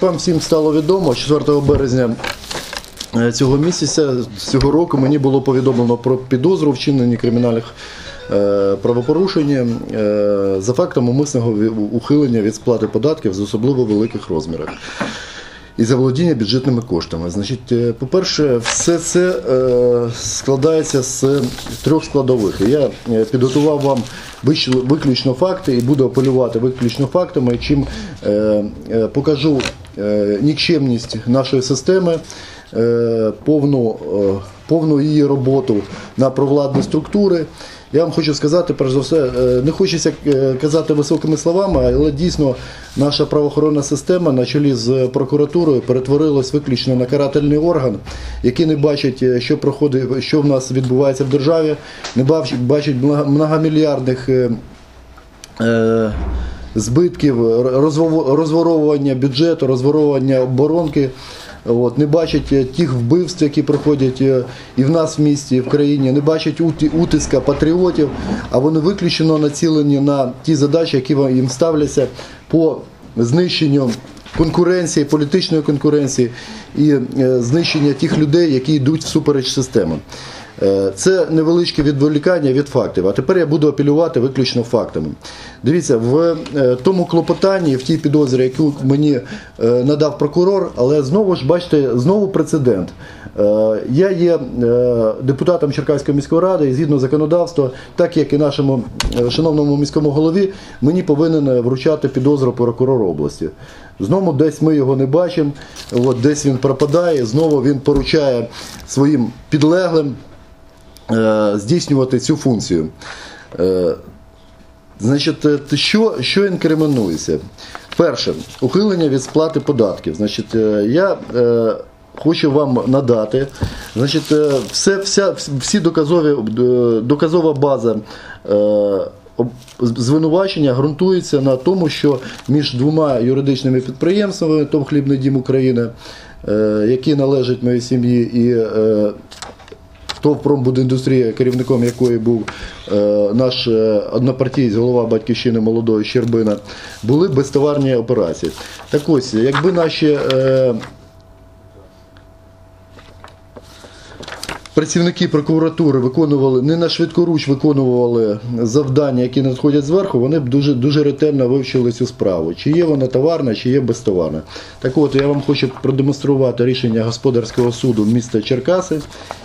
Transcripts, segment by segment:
вам всім стало відомо, 4 березня е, цього місяця, цього року мені було повідомлено про підозру вчинення кримінальних е, правопорушень е, за фактом умисного ухилення від сплати податків з особливо великих розмірах. І заволодіння бюджетними коштами. Значить, по-перше, все це складається з трьох складових. Я підготував вам виключно факти і буду апелювати виключно фактами, чим покажу нікчемність нашої системи, е, повну, е, повну її роботу на провладні структури. Я вам хочу сказати, перш за все, е, не хочеться е, казати високими словами, але дійсно наша правоохоронна система на чолі з прокуратурою перетворилась виключно на карательний орган, який не бачить, е, що проходить, що в нас відбувається в державі, не бачить, бачить многомільярдних. е, е, збитків, розворовування бюджету, розворовування оборонки. От, не бачать е, тих вбивств, які проходять е, і в нас в місті, і в країні, не бачать утиска патріотів, а вони виключено націлені на ті задачі, які їм ставляться по знищенню конкуренції, політичної конкуренції і е, знищення тих людей, які йдуть всупереч системи. Е, Це невеличке відволікання від фактів. А тепер я буду апелювати виключно фактами. Дивіться, в е, тому клопотанні, в тій підозрі, яку мені е, надав прокурор, але знову ж бачите, знову прецедент. Я є депутатом Черкаської міської ради і згідно законодавства, так як і нашому шановному міському голові, мені повинен вручати підозру прокурор області. Знову десь ми його не бачимо, от десь він пропадає, знову він поручає своїм підлеглим здійснювати цю функцію. Е, Значить, що, що інкримінується? Перше, ухилення від сплати податків. Значить, е, я е, хочу вам надати. Значить, е, все, вся, всі доказові, е, доказова база. Е, звинувачення ґрунтується на тому, що між двома юридичними підприємствами, ТОВ Хлібний дім України, е, які належать моїй сім'ї, і е, ТОВ «Промбудіндустрія», керівником якої був е, наш е, однопартієць, голова батьківщини молодої Щербина, були безтоварні операції. Так ось, якби наші працівники прокуратури виконували не на швидкоруч виконували завдання, які надходять зверху, вони б дуже дуже ретельно вивчили цю справу. Чи є вона товарна, чи є безтоварна. Так от я вам хочу продемонструвати рішення господарського суду міста Черкаси,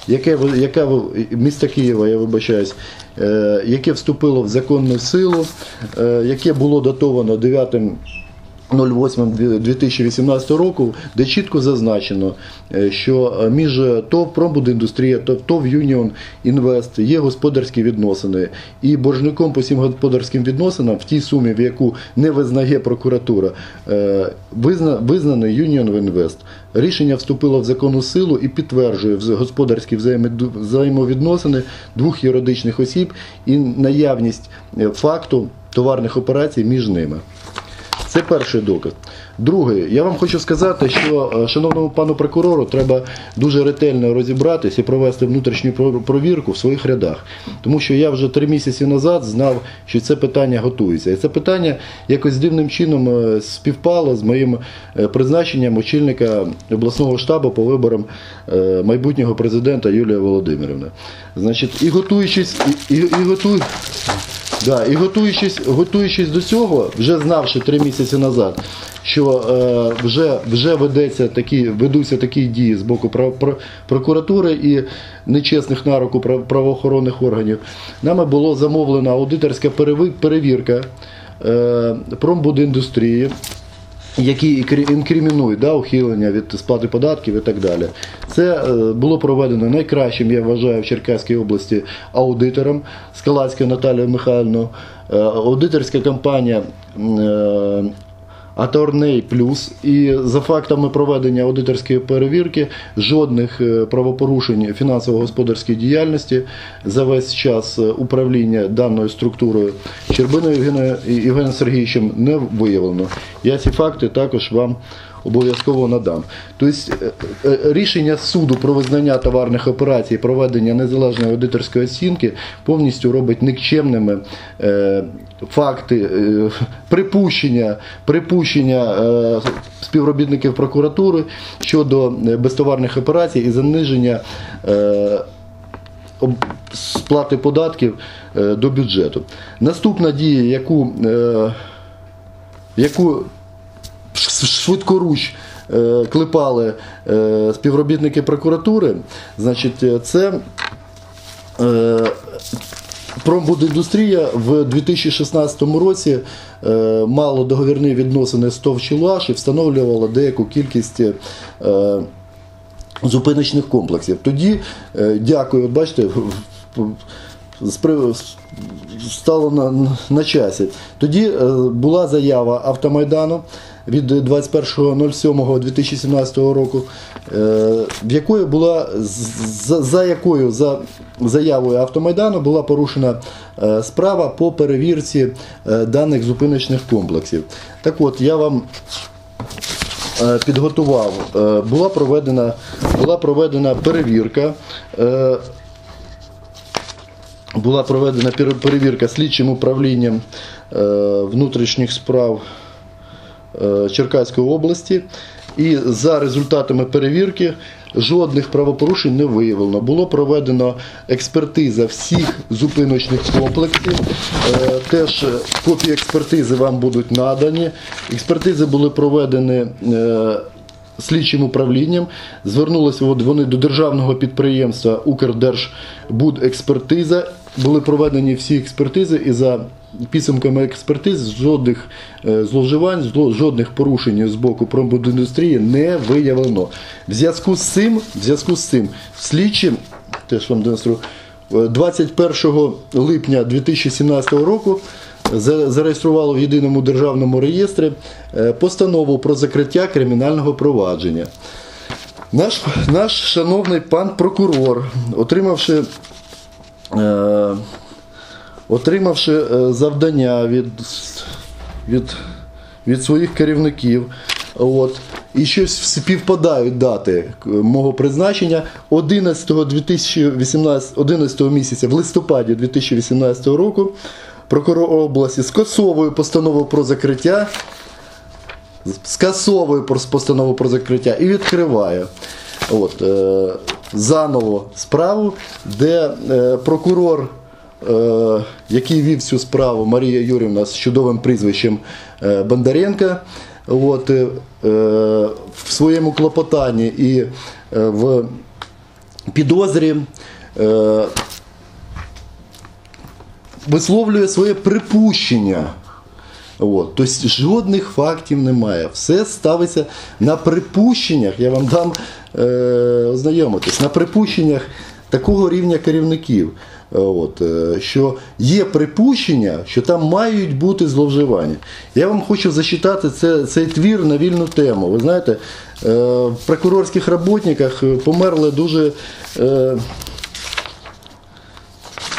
яке яке міста Києва, я вибачаюсь, е, яке вступило в законну силу, е, яке було датовано 9 08-2018 року, де чітко зазначено, е, що е, між ТОВ «Промбудіндустрія» та ТОВ «Юніон Інвест» є господарські відносини. І боржником по всім господарським відносинам в тій сумі, в яку не визнає прокуратура, е, визна- визнаний «Юніон Інвест». Рішення вступило в законну силу і підтверджує господарські взаємовідносини двох юридичних осіб і наявність е, факту товарних операцій між ними. Це перший доказ. Другий, я вам хочу сказати, що е, шановному пану прокурору треба дуже ретельно розібратись і провести внутрішню про- провірку в своїх рядах. Тому що я вже три місяці назад знав, що це питання готується. І це питання якось дивним чином е, співпало з моїм е, призначенням очільника обласного штабу по виборам майбутнього президента Юлія Володимирівна. Значить, і готуючись, і, і, і готуй. Да, і готуючись, готуючись до цього, вже знавши три місяці назад, що е, вже, вже ведеться такі, ведуться такі дії з боку прав- про- прокуратури і нечесних на руку прав- правоохоронних органів, нами було замовлена аудиторська перевірка е, промбудіндустрії які інкримінують да, ухилення від сплати податків і так далі. Це е, було проведено найкращим, я вважаю, в Черкаській області аудитором Скалацькою Наталією Михайловною. Е, Аудиторська компанія м, Аторней Плюс. І за фактами проведення аудиторської перевірки жодних е, правопорушень фінансово-господарської діяльності за весь час е, управління даною структурою Щербиною Євгеном Сергійовичем не виявлено. Я ці факти також вам обов'язково надам. Тобто е, е, рішення суду про визнання товарних операцій, проведення незалежної аудиторської оцінки повністю робить нікчемними е, факти припущення, припущення співробітників прокуратури щодо безтоварних операцій і заниження. Сплати податків до бюджету. Наступна дія, яку, яку швидкоруч е, клепали е, співробітники прокуратури, значить, е, це Промбудіндустрія в 2016 році мало договірні відносини з ТОВ «Челаш» і встановлювала деяку кількість зупиночних комплексів. Тоді, дякую, от бачите, стало на, на часі. Тоді була заява Автомайдану від 21.07.2017 року, е, в якої була за, якою за заявою Автомайдану була порушена е, справа по перевірці е, даних зупиночних комплексів. Так от я вам підготував. Була проведена, була проведена перевірка. Була проведена перевірка слідчим управлінням внутрішніх справ Черкаської області. І за результатами перевірки жодних правопорушень не виявлено. Було проведено експертиза всіх зупиночних комплексів. Е, Теж е, копії експертизи вам будуть надані. Експертизи були проведені. е, Слідчим управлінням звернулися вони до державного підприємства Укрдержбудекспертиза. Були проведені всі експертизи, і за підсумками експертиз жодних е, зловживань, жодних порушень з боку промбудіндустрії не виявлено. В зв'язку з цим, в зв'язку з цим, слідчим, теж вам демонструю, е, 21 липня 2017 року зареєструвало в єдиному державному реєстрі е, постанову про закриття кримінального провадження. Наш, наш шановний пан прокурор, отримавши, е, отримавши е, завдання від, від, від своїх керівників, от, і щось співпадають дати е, мого призначення. 11 2018, 11 місяця в листопаді 2018 року прокурор області скасовує постанову про закриття скасовує постанову про закриття і відкриває от, е, заново справу, де е, прокурор, який вів цю справу, Марія Юрівна з чудовим прізвищем е, Бондаренка, от, е, е, в своєму клопотанні і е, в підозрі. Е, висловлює своє припущення. От. Тобто жодних фактів немає. Все ставиться на припущеннях. Я вам дам е, ознайомитись, на припущеннях такого рівня керівників. Е, От, е, що є припущення, що там мають бути зловживання. Я вам хочу зачитати це, цей твір на вільну тему. Ви знаєте, е, в прокурорських роботниках померли дуже.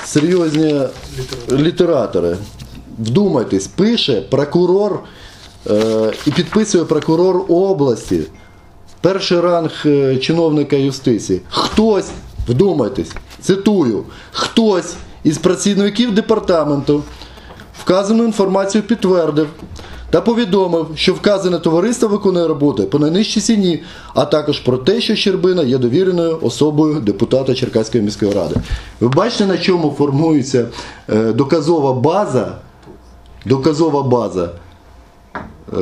Серйозні літератори. Вдумайтесь, пише прокурор і підписує прокурор області. Перший ранг чиновника юстиції. Хтось, вдумайтесь, цитую, хтось із працівників департаменту вказану інформацію підтвердив та повідомив, що вказане товариство виконує роботи по найнижчій ціні, а також про те, що Щербина є довіреною особою депутата Черкаської міської ради. Ви бачите, на чому формується е, доказова база, доказова база е,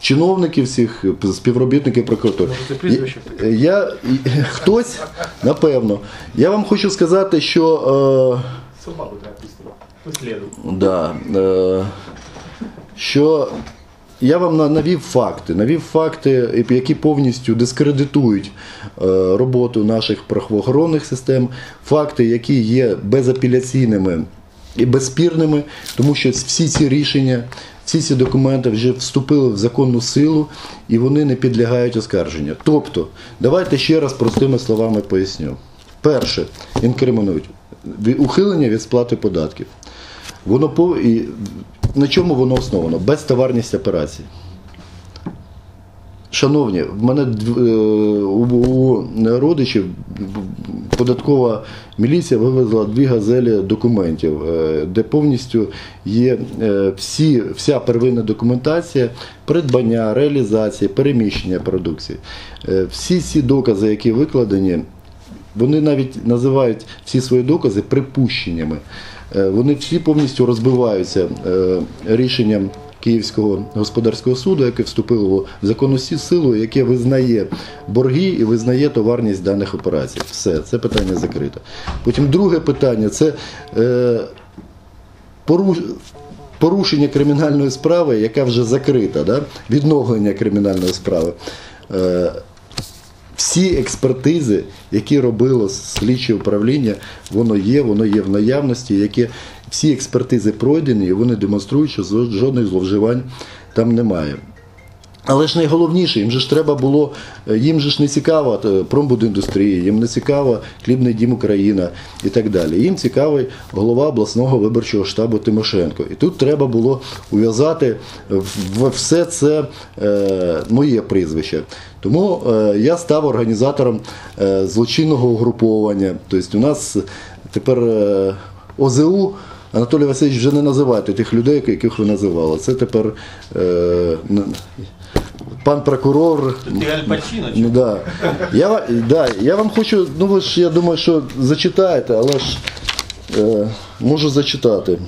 чиновників всіх, співробітників прокуратури. Я, я, хтось, напевно. Я вам хочу сказати, що. Е, Собаку треба. Да, е, що я вам навів факти, навів факти, які повністю дискредитують е, роботу наших правоохоронних систем, факти, які є безапеляційними і безспірними, тому що всі ці рішення, всі ці документи вже вступили в законну силу і вони не підлягають оскарженню. Тобто, давайте ще раз простими словами поясню. Перше, інкримінують ухилення від сплати податків. Воно по і на чому воно основано? Безтоварність операцій. Шановні, в мене е, у, родичів податкова міліція вивезла дві газелі документів, е, де повністю є е, всі, вся первинна документація придбання, реалізації, переміщення продукції. Всі ці докази, які викладені, вони навіть називають всі свої докази припущеннями. Вони всі повністю розбиваються рішенням Київського господарського суду, яке вступило в законну силу, яке визнає борги і визнає товарність даних операцій. Все, це питання закрите. Потім друге питання це е, поруш... порушення кримінальної справи, яка вже закрита, да? відновлення кримінальної справи. Е, всі експертизи, які робило слідче управління, воно є, воно є в наявності, які всі експертизи пройдені, і вони демонструють, що жодних зловживань там немає. Але ж найголовніше, їм же ж треба було, е, їм же ж не цікава е, промбудіндустрія, їм не цікава хлібний дім Україна і так далі. Їм цікавий голова обласного виборчого штабу Тимошенко. І тут треба було ув'язати в все це е, моє прізвище. Тому е, я став організатором е, злочинного угруповання. Тобто у нас тепер е, ОЗУ. Анатолій Васильович вже не називайте тих людей, яких ви називали. Це тепер е, пан прокурор. Ти чи? Да. Я, да, я вам хочу, ну ви ж, я думаю, що зачитаєте, але ж е, можу зачитати.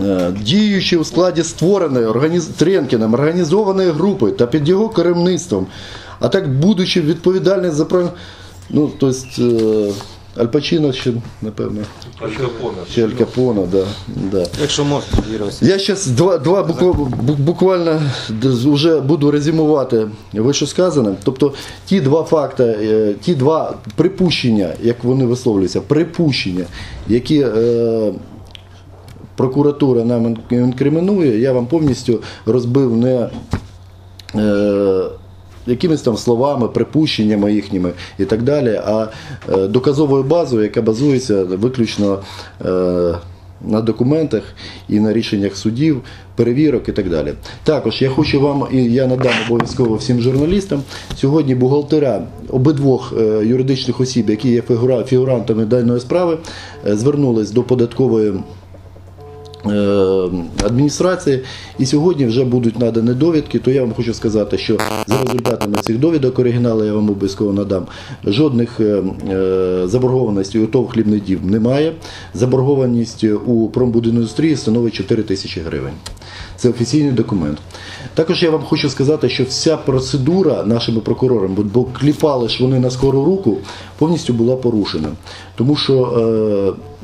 Е, Діючи у складі створеної організ... Тренкіним організованої групи та під його керівництвом, а так будучи відповідальним за. Ну, тобто, е, Аль Пачино ще, напевно, Аль Капоне. ще да, да. Якщо можна, Юрій Я зараз два, два букв- буквально вже буду резюмувати вищесказане. Тобто ті два факти, е, ті два припущення, як вони висловлюються, припущення, які е, прокуратура нам інкримінує, я вам повністю розбив не. Е, якимись там словами, припущеннями їхніми і так далі, а е, доказовою базою, яка базується виключно е, на документах і на рішеннях судів, перевірок і так далі. Також я хочу вам, і я надам обов'язково всім журналістам, сьогодні бухгалтера обидвох е, юридичних осіб, які є фігура- фігурантами даної справи, звернулись до податкової адміністрації, і сьогодні вже будуть надані довідки, то я вам хочу сказати, що за результатами цих довідок оригінали я вам обов'язково надам. Жодних е, е, заборгованостей у ТОВ хлібний дім немає. Заборгованість у промбудіндустрії становить 4 тисячі гривень. Це офіційний документ. Також я вам хочу сказати, що вся процедура нашими прокурорами, бо- кліпали ж вони на скору руку, повністю була порушена. Тому що,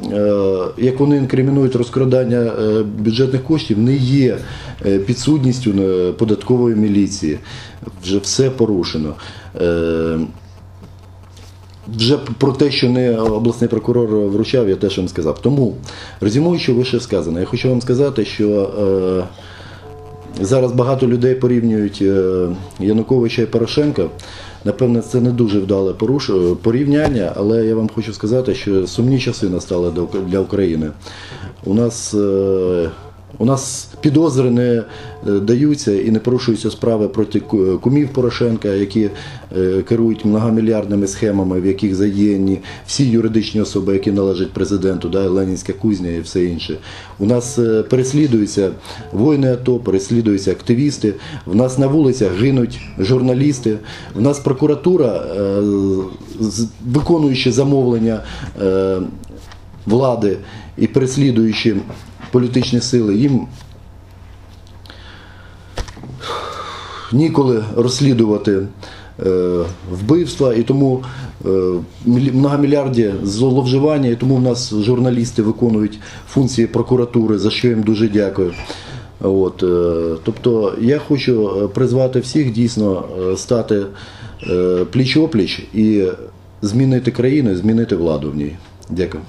е, е, як вони інкримінують розкрадання е, бюджетних коштів, не є е, підсудністю е, податкової міліції. Вже все порушено. Е, вже про те, що не обласний прокурор вручав, я теж вам сказав. Тому, резюмуючи вище сказане, я хочу вам сказати, що е, зараз багато людей порівнюють е, Януковича і Порошенка. Напевне, це не дуже вдале порівняння, але я вам хочу сказати, що сумні часи настали для України. У нас е, у нас підозри не е, даються і не порушуються справи проти кумів Порошенка, які е, керують многомільярдними схемами, в яких задіяні всі юридичні особи, які належать президенту, да, Ленінська кузня і все інше. У нас е, переслідуються воїни АТО, переслідуються активісти. В нас на вулицях гинуть журналісти. В нас прокуратура, е, виконуючи замовлення е, влади і переслідуючи політичні сили, їм ніколи розслідувати е, вбивства, і тому е, многомільярді зловживання, і тому в нас журналісти виконують функції прокуратури, за що їм дуже дякую. От, е, тобто я хочу призвати всіх дійсно стати пліч-опліч і змінити країну, змінити владу в ній. Дякую.